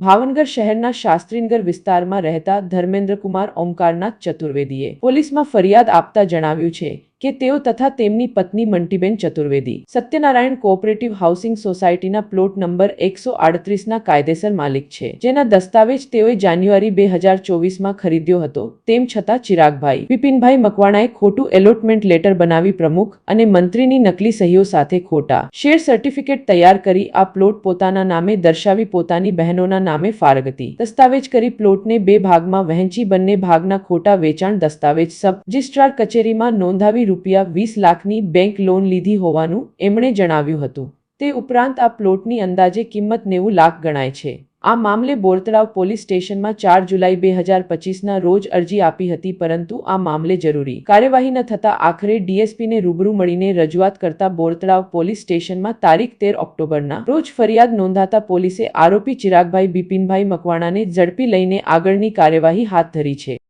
ભાવનગર શહેરના શાસ્ત્રીનગર વિસ્તારમાં રહેતા ધર્મેન્દ્રકુમાર ઓમકારનાથ ચતુર્વેદીએ પોલીસમાં ફરિયાદ આપતા જણાવ્યું છે કે તેઓ તથા તેમની પત્ની મંટીબેન ચતુર્વેદી. સત્યનારાયણ કોઓપરેટિવ હાઉસિંગ સોસાયટીના પ્લોટ નંબર એકસો આડત્રીસના કાયદેસર માલિક છે. જેના દસ્તાવેજ તેઓએ જાન્યુઆરી બે હજાર ખરીદ્યો હતો. તેમ છતાં ચિરાગભાઈ, વિપિનભાઈ મકવાણાએ ખોટું એલોટમેન્ટ લેટર બનાવી પ્રમુખ અને મંત્રીની નકલી સહીઓ સાથે ખોટા. શેર સર્ટિફિકેટ તૈયાર કરી આ પ્લોટ પોતાના નામે દર્શાવી પોતાની બહેનોના નામે ફારગતી દસ્તાવેજ કરી પ્લોટને બે ભાગમાં વહેંચી બંને ભાગના ખોટા વેચાણ દસ્તાવેજ સબ રજિસ્ટ્રાર કચેરીમાં નોંધાવી રૂપિયા વીસ લાખની બેંક લોન લીધી હોવાનું એમણે જણાવ્યું હતું. તે ઉપરાંત આ પ્લોટની અંદાજે કિંમત નેવું લાખ ગણાય છે. આ મામલે બોરતળાવ પોલીસ સ્ટેશનમાં ચાર જુલાઈ બે હજાર પચીસના રોજ અરજી આપી હતી, પરંતુ આ મામલે જરૂરી કાર્યવાહી ન થતા આખરે ડીએસપીને રૂબરૂ મળીને રજૂઆત કરતા બોરતળાવ પોલીસ સ્ટેશનમાં તારીખ તેર ઓક્ટોબરના રોજ ફરિયાદ નોંધાતા પોલીસે આરોપી ચિરાગભાઈ બિપિનભાઈ મકવાણાને ઝડપી લઈને આગળની કાર્યવાહી હાથ ધરી છે.